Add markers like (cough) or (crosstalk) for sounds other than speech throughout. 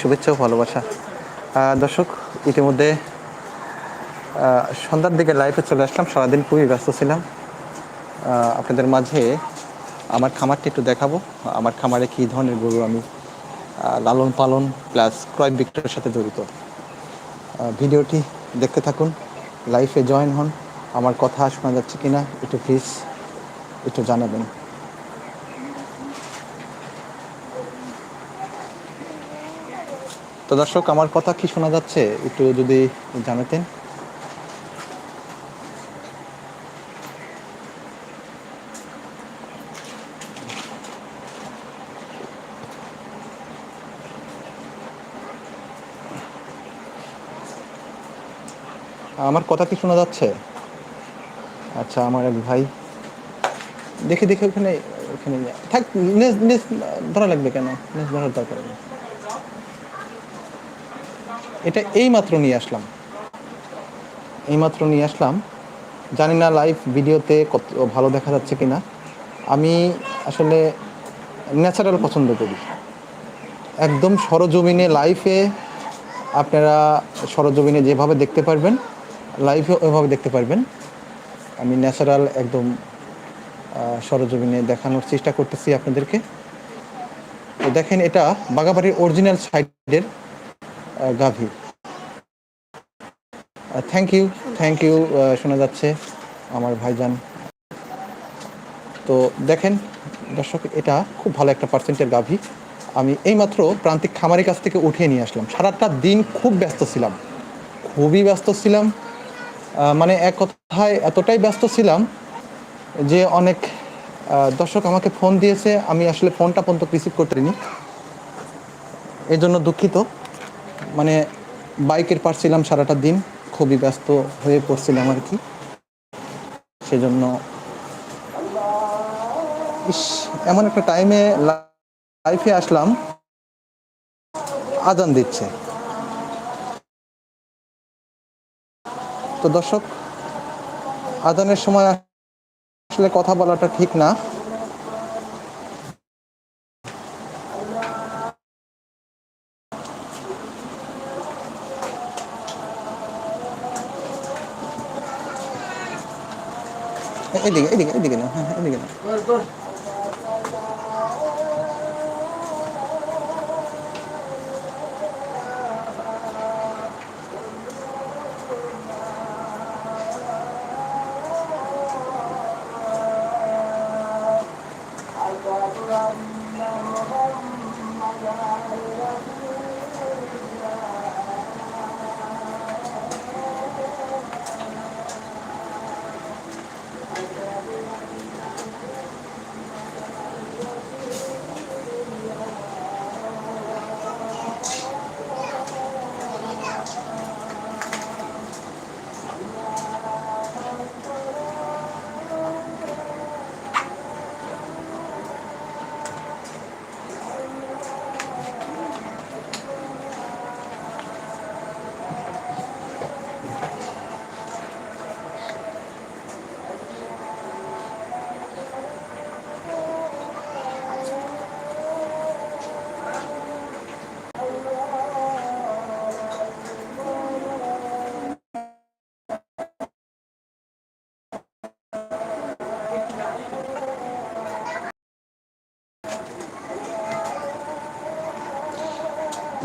শুভেচ্ছা ও ভালোবাসা। দর্শক, ইতিমধ্যে সন্ধ্যার দিকে লাইভে চলে আসলাম। সারাদিন খুবই ব্যস্ত ছিলাম। আপনাদের মাঝে আমার খামারটি একটু দেখাবো। আমার খামারে কী ধরনের গরু আমি লালন পালন প্লাস ক্রয় বিক্রয়ের সাথে জড়িত। ভিডিওটি দেখতে থাকুন লাইফে জয়েন হন। আমার কথা শোনা যাচ্ছে কিনা, একটু প্লিজ একটু জানাবেন। তো দর্শক, আমার কথা কি শোনা যাচ্ছে? একটু যদি জানাতেন। আমার কথা কি শোনা যাচ্ছে? আচ্ছা আমার এক ভাই। দেখে দেখে, ওখানে ওখানে। থাক, নেস নেস, ধরা লাগবে কেন? নেস ধরার দরকার নেই। এটা এই মাত্র নিয়ে আসলাম। এই মাত্র নিয়ে আসলাম। জানি না লাইভ ভিডিওতে কত ভালো দেখা যাচ্ছে কি না আমি আসলে ন্যাচারাল পছন্দ করি। একদম সরজমিনে লাইফে আপনারা সরজমিনে যেভাবে দেখতে পারবেন লাইভে ওইভাবে দেখতে পারবেন। আমি ন্যাচারাল একদম সরজমিনে দেখানোর চেষ্টা করতেছি আপনাদেরকে। দেখেন এটা বাগাবাড়ির অরিজিনাল সাইডের গাভী। থ্যাংক ইউ থ্যাংক ইউ শোনা যাচ্ছে আমার ভাইজান। তো দেখেন, দর্শক, এটা খুব ভালো একটা পার্সেন্টের গাভী। আমি এইমাত্র প্রান্তিক খামারের কাছ থেকে উঠিয়ে নিয়ে আসলাম। সারাটা দিন খুব ব্যস্ত ছিলাম। খুবই ব্যস্ত ছিলাম। মানে এক কথায় এতটাই ব্যস্ত ছিলাম যে অনেক দর্শক আমাকে ফোন দিয়েছে। আমি আসলে ফোনটা পর্যন্ত রিসিভ করতে পারিনি। এই জন্য দুঃখিত। মানে বাইকের পার ছিলাম সারাটা দিন, খুবই ব্যস্ত হয়ে পড়ছিলাম আর কি। সেজন্য ইস, এমন একটা টাইমে লাইফে আসলাম, আজান দিচ্ছে। তো দর্শক, আজানের সময় আসলে কথা বলাটা ঠিক না। এ- এদিকে এদিকে এদিকে না হ্যাঁ হ্যাঁ, এদিকে না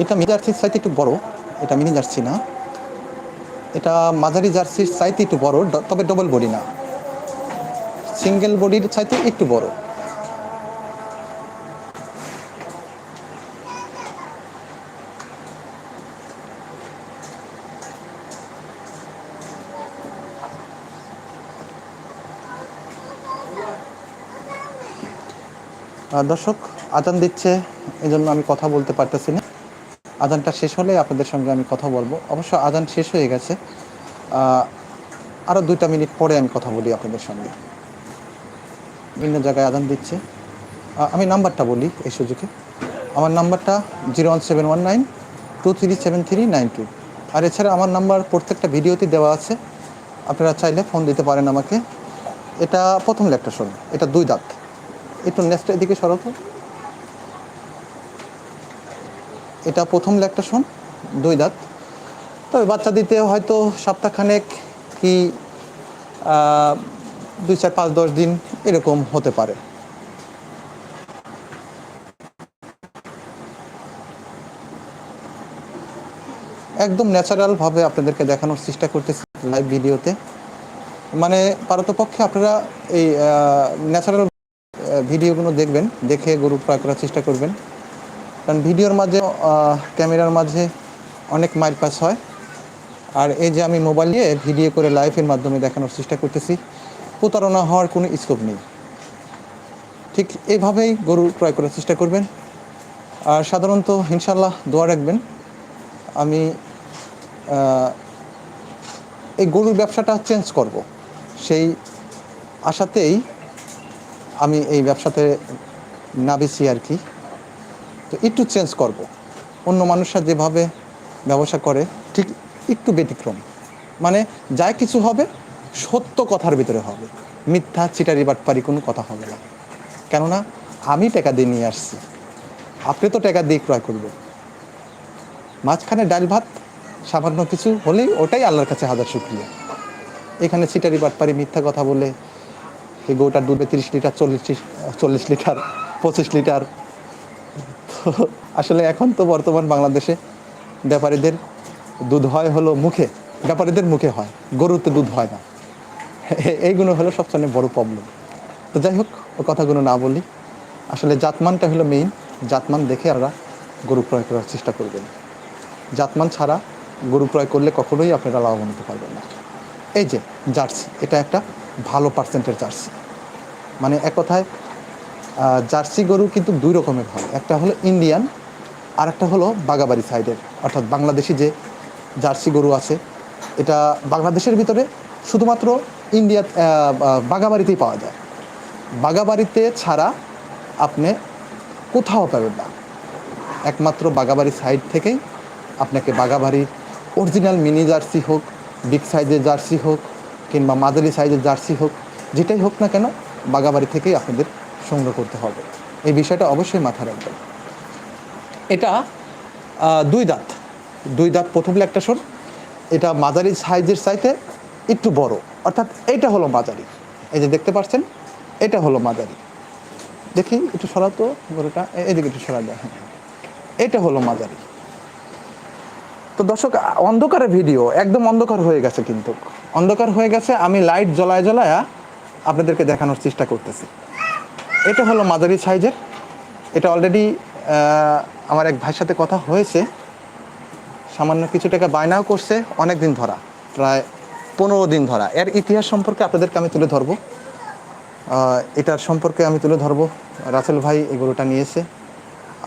এটা মিনি জার্সির চাইতে একটু বড়, এটা মিনি জার্সি না। এটা মাঝারি জার্সির চাইতে একটু বড় তবে ডবল বডি না। সিঙ্গেল বডির চাইতে একটু বড়। দর্শক, আজান দিচ্ছে এই জন্য আমি কথা বলতে পারতেছি না। আজানটা শেষ হলে আপনাদের সঙ্গে আমি কথা বলব। অবশ্য আদান শেষ হয়ে গেছে। আহ, আরও দুইটা মিনিট পরে আমি কথা বলি আপনাদের সঙ্গে। বিভিন্ন জায়গায় আদান দিচ্ছে। আমি নাম্বারটা বলি এই সুযোগে। আমার নাম্বারটা zero one seven one nine two three seven three nine two. আর এছাড়া আমার নাম্বার প্রত্যেকটা ভিডিওতে দেওয়া আছে। আপনারা চাইলে ফোন দিতে পারেন আমাকে। এটা প্রথম ল্যাকটেশন এটা দুই দাঁত। একটু নেক্সট এদিকে সরো তো। এটা প্রথম ল্যাকটেশন দুই দাঁত। তবে বাচ্চা দিতে হয়তো সপ্তাহখানেক কি দুই চার পাঁচ দশ দিন এরকম হতে পারে। একদম ন্যাচারালভাবে আপনাদেরকে দেখানোর চেষ্টা করতেছি লাইভ ভিডিওতে মানে পারতপক্ষে আপনারা এই ন্যাচারাল ভিডিওগুলো দেখবেন, দেখে গরু ক্রয় করার চেষ্টা করবেন। কারণ ভিডিওর মাঝে ক্যামেরার মাঝে অনেক মাইল পাস হয়। আর এই যে আমি মোবাইল নিয়ে ভিডিও করে লাইভের মাধ্যমে দেখানোর চেষ্টা করতেছি, প্রতারণা হওয়ার কোনো স্কোপ নেই। ঠিক এইভাবেই গরু ক্রয় করার চেষ্টা করবেন। আর সাধারণত ইনশাল্লাহ দোয়া রাখবেন, আমি এই গরুর ব্যবসাটা চেঞ্জ করব। সেই আশাতেই আমি এই ব্যবসাতে নাবিছি আর কি। তো একটু চেঞ্জ করব। অন্য মানুষরা যেভাবে ব্যবসা করে, ঠিক একটু ব্যতিক্রম। মানে যা কিছু হবে, সত্য কথার ভিতরে হবে। মিথ্যা, চিটারি, বাটপারি কোনো কথা হবে না। কেননা, আমি টাকা দিয়ে নিয়ে আসছি। আপনি তো টাকা দিয়ে ক্রয় করবেন। মাঝখানে ডাল ভাত, সামান্য কিছু হলেই ওটাই আল্লাহর কাছে হাজার শুক্রিয়া। এখানে চিটারি, বাটপারি, মিথ্যা কথা বলে, এই গরুটার দুধে তিরিশ লিটার, চল্লিশ চল্লিশ লিটার, পঁচিশ লিটার আসলে এখন তো বর্তমান বাংলাদেশে ব্যাপারীদের দুধ হয় হলো মুখে, ব্যাপারীদের মুখে হয়, গরুতে দুধ হয় না। এইগুলো হলো সবচেয়ে বড় প্রবলেম তো যাই হোক, ও কথাগুলো না বলি, আসলে জাতমানটা হলো মেইন জাতমান দেখে আমরা গরু ক্রয় করার চেষ্টা করবেন। জাতমান ছাড়া গরু ক্রয় করলে কখনোই আপনারা লাভবান হতে পারবেন না। এই যে, জার্সি, এটা একটা ভালো পার্সেন্টের জার্সি। মানে এক কথায় জার্সি গরু কিন্তু দুই রকমের হয়। একটা হলো ইন্ডিয়ান আর একটা হলো বাগাবাড়ি সাইডের। অর্থাৎ বাংলাদেশি যে জার্সি গরু আছে, এটা বাংলাদেশের ভিতরে শুধুমাত্র ইন্ডিয়া বাগাবাড়িতেই পাওয়া যায়। বাগাবাড়িতে ছাড়া আপনি কোথাও পাবেন না। একমাত্র বাগাবাড়ি সাইড থেকেই আপনাকে বাগাবাড়ির অরিজিনাল মিনি জার্সি হোক, বিগ সাইজের জার্সি হোক, কিংবা মাঝারি সাইজের জার্সি হোক, যেটাই হোক না কেন, বাগাবাড়ি থেকেই আপনাদের সংগ্রহ করতে হবে। এই বিষয়টা অবশ্যই মাথায় রাখবেন। এটা দুই দাঁত। দুই দাঁত প্রথম একটা শোন এটা মাঝারি সাইজের চাইতে একটু বড়। অর্থাৎ এইটা হলো মাঝারি। এই যে দেখতে পাচ্ছেন, এটা হলো মাঝারি। দেখি, একটু সরাতো গরুটা এদিকে একটু সরা দেয় এটা হলো মাঝারি। তো দর্শক অন্ধকারে ভিডিও একদম অন্ধকার হয়ে গেছে কিন্তু। অন্ধকার হয়ে গেছে, আমি লাইট জ্বলায় জ্বলায়া, আপনাদেরকে দেখানোর চেষ্টা করতেছি। এটা হলো মাঝারি সাইজের। এটা অলরেডি আমার এক ভাইয়ের সাথে কথা হয়েছে। সামান্য কিছু টাকা বায়নাও করছে অনেক দিন ধরা, প্রায় পনেরো দিন ধরা। এর ইতিহাস সম্পর্কে আপনাদেরকে আমি তুলে ধরবো। এটার সম্পর্কে আমি তুলে ধরবো। রাসেল ভাই এই গরুটা নিয়েছে।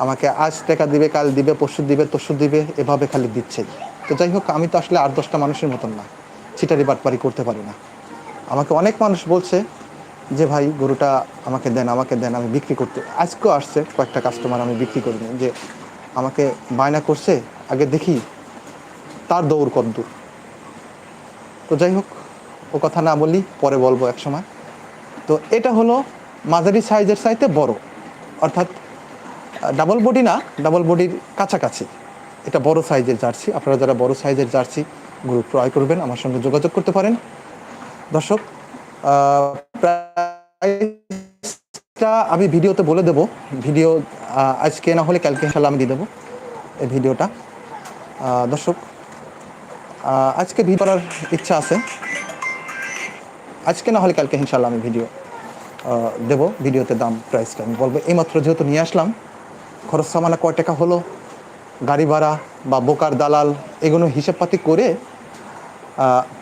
আমাকে আজ টাকা দিবে, কাল দিবে, পরশু দিবে, তরশু দিবে, এভাবে খালি দিচ্ছে। তো যাই হোক, আমি তো আসলে আট দশটা মানুষের মতন না। চিটারি বাটপারি করতে পারি না। আমাকে অনেক মানুষ বলছে যে, ভাই, গরুটা আমাকে দেন আমাকে দেন, আমি বিক্রি করতে আজকেও আসছে কয়েকটা কাস্টমার আমি বিক্রি করিনি যে, আমাকে বায়না করছে, আগে দেখি, তার দৌড় কদ্দূর তো যাই হোক, ও কথা না বলি পরে বলব এক সময়। তো এটা হলো মাঝারি সাইজের সাইতে বড়, অর্থাৎ ডাবল বডি না ডাবল বডির কাছাকাছি। এটা বড় সাইজের জার্সি, আপনারা যারা বড় সাইজের জার্সি গরু ক্রয় করবেন, আমার সঙ্গে যোগাযোগ করতে পারেন। দর্শক প্রাইসটা আমি ভিডিওতে বলে দেব। ভিডিও আজকে না হলে কালকে ইনশাল্লাহ আমি দিয়ে দেবো এই ভিডিওটা। দর্শক আজকে ভিডিও করার ইচ্ছা আছে। আজকে না হলে কালকে ইনশাল্লাহ আমি ভিডিও দেবো। ভিডিওতে দাম, প্রাইসটা আমি বলব। এইমাত্র যেহেতু নিয়ে আসলাম, খরচ সামানা কয় টাকা হলো, গাড়ি ভাড়া বা বোকার দালাল, এগুলো হিসেবপাতি করে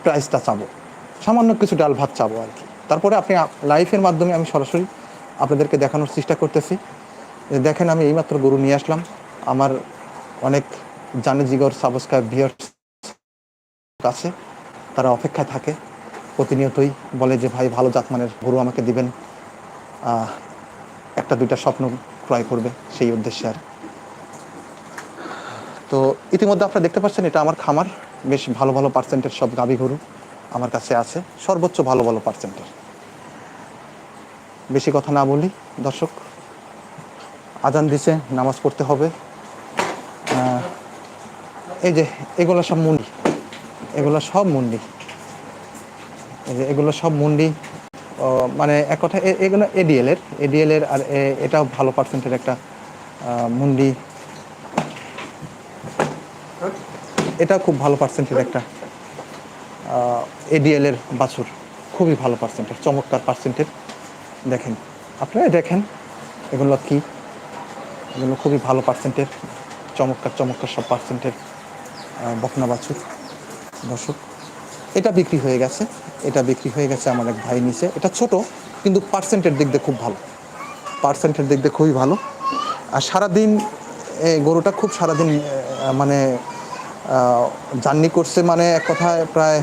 প্রাইসটা চাবো। সামান্য কিছু ডাল ভাত চাবো আর কি। তারপরে আপনি লাইফের মাধ্যমে আমি সরাসরি আপনাদেরকে দেখানোর চেষ্টা করতেছি। দেখেন আমি এইমাত্র গরু নিয়ে আসলাম। আমার অনেক জানে জিগর সাবস্ক্রাইব ভিয়ার কাছে তারা অপেক্ষায় থাকে। প্রতিনিয়তই বলে যে, ভাই, ভালো জাতমানের গরু আমাকে দিবেন। একটা দুইটা স্বপ্ন ক্রয় করবে সেই উদ্দেশ্যে আর তো ইতিমধ্যে আপনারা দেখতে পাচ্ছেন, এটা আমার খামার। বেশ ভালো ভালো পার্সেন্টের সব গাভী গরু। আমার কাছে আছে। সর্বোচ্চ ভালো ভালো পার্সেন্টের বেশি কথা না বলি, দর্শক। আজান দিছে, নামাজ পড়তে হবে। এই যে এগুলো সব মুন্ডি। এগুলো সব মুন্ডি। এই যে এগুলো সব মুন্ডি। মানে এক কথা এগুলো এডিএল এর। এডিএল এর আর এটাও ভালো পার্সেন্টের একটা মুন্ডি। এটা খুব ভালো পার্সেন্টের একটা। এডিএল এর বাছুর। খুবই ভালো পার্সেন্টের চমৎকার পার্সেন্টের দেখেন, আপনারা দেখেন, এগুলো কি? এগুলো খুবই ভালো পার্সেন্টের চমৎকার চমৎকার সব পার্সেন্টের বকনা বাছুর। দর্শক, এটা বিক্রি হয়ে গেছে, এটা বিক্রি হয়ে গেছে আমার এক ভাই নিচে এটা ছোট, কিন্তু পার্সেন্টের দিক দিয়ে খুব ভালো। পার্সেন্টের দিক দিয়ে খুবই ভালো। আর সারাদিন গরুটা খুব সারাদিন মানে জার্নি করছে মানে এক কথায় প্রায়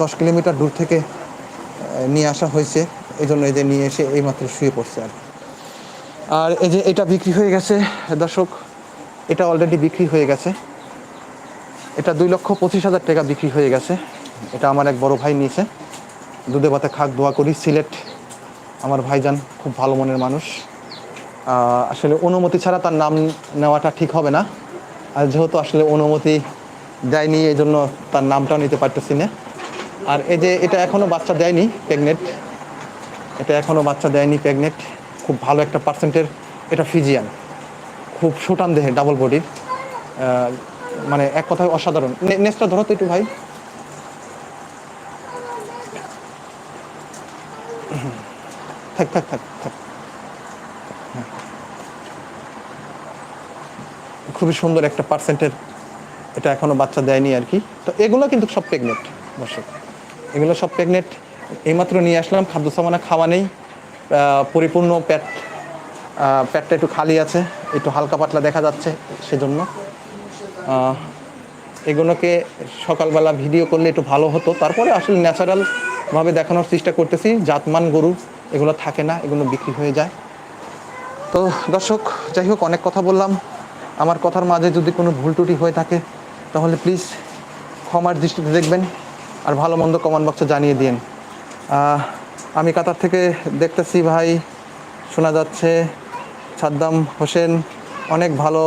দশ কিলোমিটার দূর থেকে নিয়ে আসা হয়েছে। এই জন্য এই যে নিয়ে এসে এইমাত্র শুয়ে পড়ছে আর। আর এই যে এটা বিক্রি হয়ে গেছে, দর্শক, এটা অলরেডি বিক্রি হয়ে গেছে। এটা দুই লক্ষ পঁচিশ হাজার টাকা বিক্রি হয়ে গেছে। এটা আমার এক বড় ভাই নিয়েছে। দুধে ভাতে খাক, দোয়া করি, সিলেট আমার ভাইজান খুব ভালো মনের মানুষ। আসলে অনুমতি ছাড়া তার নাম নেওয়াটা ঠিক হবে না। আর যেহেতু আসলে অনুমতি দেয়নি, এই জন্য তার নামটাও নিতে পারতেছি না। আর এই যে এটা এখনও বাচ্চা দেয়নি প্রেগনেন্ট এটা এখনও বাচ্চা দেয়নি প্রেগনেন্ট খুব ভালো একটা পার্সেন্টের এটা ফিজিয়ান খুব সুটান দেহে ডাবল বডির মানে এক কথায় অসাধারণ। নেক্সটটা ধরো তো একটু ভাই। থাক থাক থাক থাক। খুবই সুন্দর একটা পার্সেন্টের এটা এখনও বাচ্চা দেয়নি আর কি। তো এগুলো কিন্তু সব প্রেগনেন্ট দর্শক। এগুলো সব প্রেগনেন্ট এইমাত্র নিয়ে আসলাম খাদ্য সামানা খাওয়া নেই। পরিপূর্ণ আহ, পেটটা একটু খালি আছে একটু হালকা পাতলা দেখা যাচ্ছে সেজন্য। এগুলোকে সকালবেলা ভিডিও করলে একটু ভালো হতো। তারপরে আসলে ন্যাচারাল ভাবে দেখানোর চেষ্টা করতেছি। জাতমান গরু এগুলো থাকে না এগুলো বিক্রি হয়ে যায়। তো দর্শক যাই হোক অনেক কথা বললাম। আমার কথার মাঝে যদি কোনো ভুল ত্রুটি হয়ে থাকে তাহলে প্লিজ ক্ষমার দৃষ্টিতে দেখবেন আর ভালো মন্দ কমান বক্সে জানিয়ে দিন। আমি কাতার থেকে দেখতেছি ভাই, শোনা যাচ্ছে সাদ্দাম হোসেন, অনেক ভালো।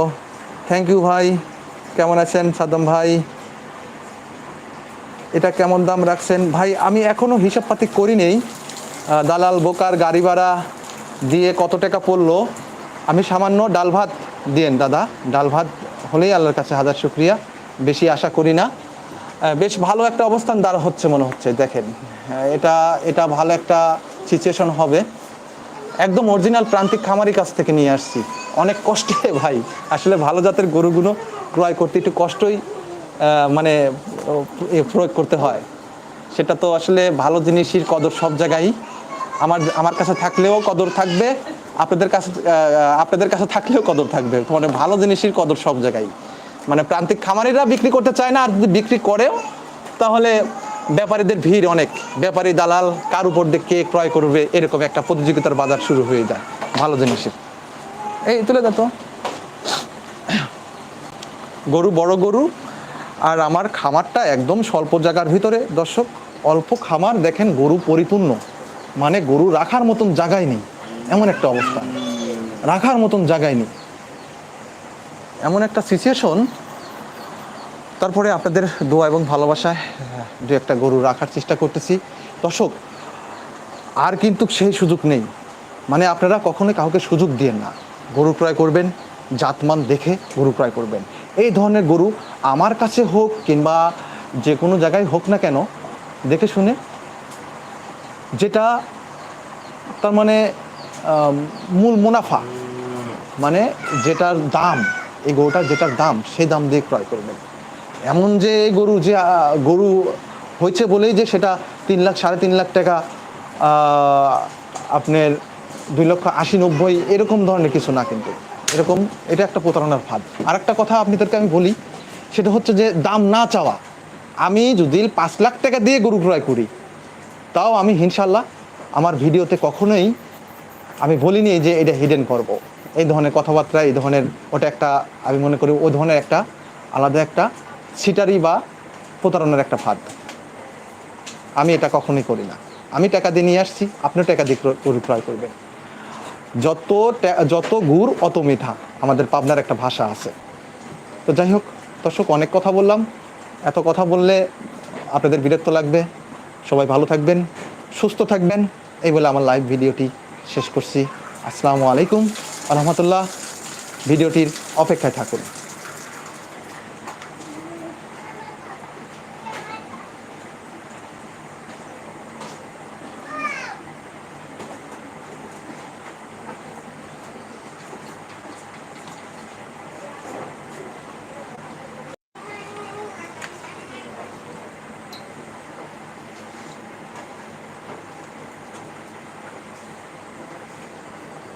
থ্যাংক ইউ ভাই, কেমন আছেন সাদ্দাম ভাই? এটা কেমন দাম রাখছেন? ভাই, আমি এখনও হিসাবপাতি করি নেই দালাল, বোকার, গাড়ি ভাড়া দিয়ে কত টাকা পড়ল? আমি সামান্য ডাল ভাত দিয়েন, দাদা। ডাল ভাত হলেই আল্লাহর কাছে হাজার শুক্রিয়া। বেশি আশা করি না। বেশ ভালো একটা অবস্থান দাঁড় হচ্ছে মনে হচ্ছে, দেখেন। এটা এটা ভালো একটা সিচুয়েশন হবে। একদম অরিজিনাল প্রান্তিক খামারি কাছ থেকে নিয়ে আসছি। অনেক কষ্টে (laughs) ভাই, আসলে ভালো জাতের গরুগুলো ক্রয় করতে একটু কষ্টই মানে প্রয়োগ করতে হয়। সেটা তো আসলে ভালো জিনিসের কদর সব জায়গায়। আমার আমার কাছে থাকলেও কদর থাকবে, আপনাদের কাছে আপনাদের কাছে থাকলেও কদর থাকবে। মানে ভালো জিনিসের কদর সব জায়গায়। মানে প্রান্তিক খামারিরা বিক্রি করতে চায় না, আর যদি বিক্রি করেও, তাহলে ব্যাপারীদের ভিড় অনেক। ব্যাপারী দালাল কার উপর দিয়ে কে ক্রয় করবে, এরকম একটা প্রতিযোগিতার বাজার শুরু হয়ে যায়। ভালো জিনিসের এই তুলে তো। গরু বড় গরু, আর আমার খামারটা একদম স্বল্প জায়গার ভিতরে। দর্শক, অল্প খামার, দেখেন গরু পরিপূর্ণ। মানে গরু রাখার মতন জায়গায় নেই। এমন একটা অবস্থা। রাখার মতন জায়গায় নেই। এমন একটা সিচুয়েশন তারপরে আপনাদের দোয়া এবং ভালোবাসায় দু একটা গরু রাখার চেষ্টা করতেছি। দর্শক, আর কিন্তু সেই সুযোগ নেই। মানে আপনারা কখনোই কাউকে সুযোগ দিয়েন না। গরু ক্রয় করবেন, জাতমান দেখে গরু ক্রয় করবেন। এই ধরনের গরু আমার কাছে হোক কিংবা যে কোনো জায়গায় হোক না কেন, দেখে শুনে যেটা তার মানে মূল মুনাফা মানে যেটার দাম এই গরুটার যেটার দাম সেই দাম দিয়ে ক্রয় করবেন এমন যে গরু যে গরু হয়েছে বলেই যে সেটা তিন লাখ, সাড়ে তিন লাখ টাকা আপনার দুই লক্ষ আশি, নব্বই, এরকম ধরনের কিছু না কিন্তু। এরকম, এটা একটা প্রতারণার ফাঁদ। আর একটা কথা আপনাদেরকে আমি বলি, সেটা হচ্ছে যে দাম না চাওয়া। আমি যদি পাঁচ লাখ টাকা দিয়ে গরু ক্রয় করি, তাও আমি ইনশাল্লাহ আমার ভিডিওতে কখনোই আমি বলিনি যে এটা হিডেন করব। এই ধরনের কথাবার্তা, এই ধরনের ওটা একটা, আমি মনে করি ওই ধরনের একটা আলাদা একটা সিটারি বা প্রতারণার একটা ফাঁদ। আমি এটা কখনোই করি না। আমি টাকা দিয়ে নিয়ে আসছি, আপনিও টাকা দিয়ে ক্রয়- করবেন। যত যত গুড়, অত মিঠা আমাদের পাবনার একটা ভাষা আছে। তো যাই হোক, দর্শক, অনেক কথা বললাম। এত কথা বললে আপনাদের বিরক্ত লাগবে। সবাই ভালো থাকবেন, সুস্থ থাকবেন। এই বলে আমার লাইভ ভিডিওটি শেষ করছি। আসসালামু আলাইকুম। রহমতুল্লাহ ভিডিওটির অপেক্ষায় থাকুন।